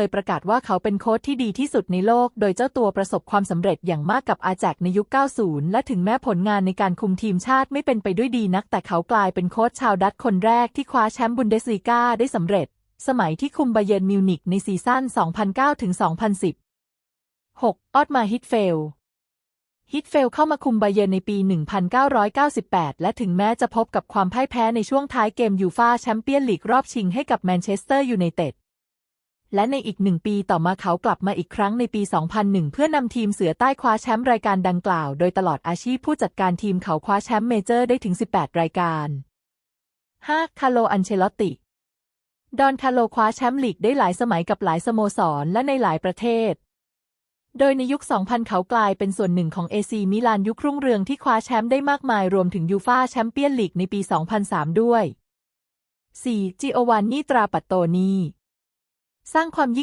เคยประกาศว่าเขาเป็นโค้ชที่ดีที่สุดในโลก โดยเจ้าตัวประสบความสำเร็จอย่างมากกับอาแจกในยุค 90 และถึงแม้ผลงานในการคุมทีมชาติไม่เป็นไปด้วยดีนัก แต่เขากลายเป็นโค้ชชาวดัตช์คนแรกที่คว้าแชมป์บุนเดสลีกาได้สำเร็จ สมัยที่คุมไบเยิร์นมิวนิกในซีซั่น 2009-2010 6. ออตมาฮิตเฟล ฮิตเฟลเข้ามาคุมไบเยิร์นในปี 1998 และถึงแม้จะพบกับความพ่ายแพ้ในช่วงท้ายเกมยูฟาแชมเปี้ยนลีกรอบชิงให้กับแมนเชสเตอร์ยูไนเต็ด และในอีกหนึ่งปีต่อมาเขากลับมาอีกครั้งในปี 2001 เพื่อนำทีมเสือใต้คว้าแชมป์รายการดังกล่าว โดยตลอดอาชีพผู้จัดการทีมเขาคว้าแชมป์เมเจอร์ได้ถึง 18 รายการ 5. คาร์โลอันเชลอตติ ดอนคาร์โลคว้าแชมป์ลีกได้หลายสมัยกับหลายสโมสรและในหลายประเทศ โดยในยุค 2000 เขากลายเป็นส่วนหนึ่งของเอซีมิลานยุครุ่งเรืองที่คว้าแชมป์ได้มากมายรวมถึงยูฟาแชมเปี้ยนลีกในปี 2003 ด้วย 4. จิโอวานนีตราปัตโตนี สร้างความยิ่ง